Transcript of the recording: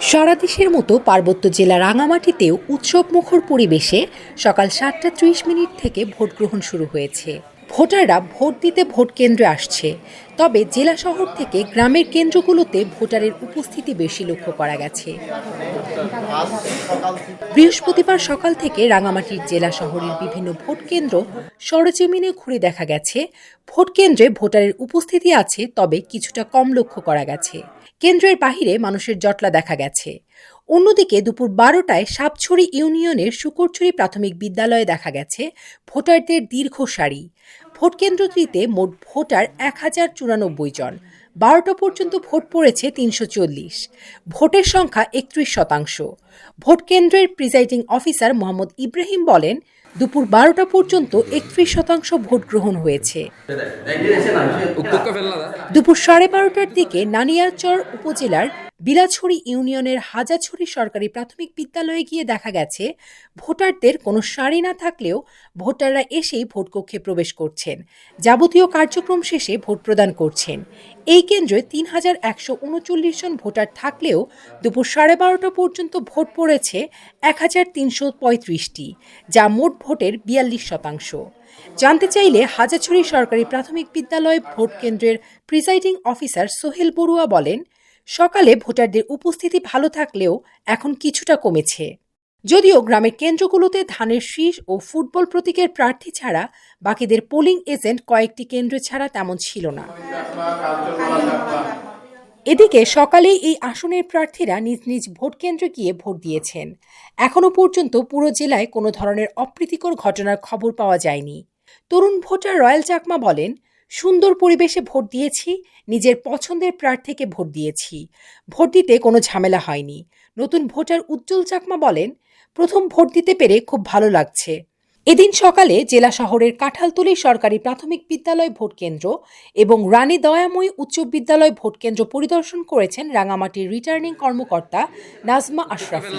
সারা দেশের মতো পার্বত্য জেলা রাঙামাটিতেও উৎসব মুখর পরিবেশে সকাল সাতটা ত্রিশ মিনিট থেকে ভোট গ্রহণ শুরু হয়েছে। ভোটাররা ভোট দিতে ভোট কেন্দ্রে আসছে। তবে জেলা শহর থেকে গ্রামের কেন্দ্রগুলোতে ভোটারের উপস্থিতি বেশি লক্ষ্য করা গেছে। বৃহস্পতিবার সকাল থেকে রাঙামাটির জেলা শহরের বিভিন্ন ভোট কেন্দ্র সরজমিনে ঘুরে দেখা গেছে। ভোট কেন্দ্রে ভোটারের উপস্থিতি আছে, তবে কিছুটা কম লক্ষ্য করা গেছে। কেন্দ্রের বাহিরে মানুষের জটলা দেখা গেছে। অন্যদিকে দুপুর বারোটায় সাপছড়ি ইউনিয়নের শুকরছড়ি প্রাথমিক বিদ্যালয়ে দেখা গেছে ভোটারদের দীর্ঘ সারি। ভোট কেন্দ্রটিতে মোট ভোটার এক হাজার চুরানব্বই জন। বারোটা পর্যন্ত ভোট পড়েছে তিনশো চল্লিশ। ভোটের সংখ্যা একত্রিশ শতাংশ। ভোট কেন্দ্রের প্রিজাইডিং অফিসার মোহাম্মদ ইব্রাহিম বলেন, দুপুর বারোটা পর্যন্ত একত্রিশ শতাংশ ভোট গ্রহণ হয়েছে। দুপুর সাড়ে বারোটার দিকে নানিয়ারচর উপজেলার বিলাছড়ি ইউনিয়নের হাজাছড়ি সরকারি প্রাথমিক বিদ্যালয়ে গিয়ে দেখা গেছে, ভোটারদের কোনো সারি না থাকলেও ভোটাররা এসেই ভোটকক্ষে প্রবেশ করছেন। যাবতীয় কার্যক্রম শেষে ভোট প্রদান করছেন। এই কেন্দ্রে তিন হাজার একশো উনচল্লিশ জন ভোটার থাকলেও দুপুর সাড়ে বারোটা পর্যন্ত ভোট পড়েছে এক হাজার তিনশো পঁয়ত্রিশটি, যা মোট ভোটের বিয়াল্লিশ শতাংশ। জানতে চাইলে হাজাছড়ি সরকারি প্রাথমিক বিদ্যালয় ভোট কেন্দ্রের প্রিসাইডিং অফিসার সোহেল বড়ুয়া বলেন সকালে ভোটারদের উপস্থিতি ভালো থাকলেও এখন কিছুটা কমেছে। যদিও গ্রামের কেন্দ্রগুলোতে ধানের শীষ ও ফুটবল প্রতীকের প্রার্থী ছাড়া বাকিদের পোলিং এজেন্ট কয়েকটি কেন্দ্র ছাড়া তেমন ছিল না। এদিকে সকালে এই আসনের প্রার্থীরা নিজ নিজ ভোট কেন্দ্রে গিয়ে ভোট দিয়েছেন। এখনও পর্যন্ত পুরো জেলায় কোনো ধরনের অপ্রীতিকর ঘটনার খবর পাওয়া যায়নি। তরুণ ভোটার রয়্যাল চাকমা বলেন সুন্দর পরিবেশে ভোট দিয়েছি, নিজের পছন্দের প্রার্থীকে ভোট দিয়েছি। ভোট দিতে কোনো ঝামেলা হয়নি। নতুন ভোটার উজ্জ্বল চাকমা বলেন, প্রথম ভোট দিতে পেরে খুব ভালো লাগছে। এদিন সকালে জেলা শহরের কাঁঠালতলী সরকারি প্রাথমিক বিদ্যালয় ভোট কেন্দ্র এবং রানী দয়াময়ী উচ্চ বিদ্যালয় ভোট কেন্দ্র পরিদর্শন করেছেন রাঙামাটির রিটার্নিং কর্মকর্তা নাজমা আশরাফি।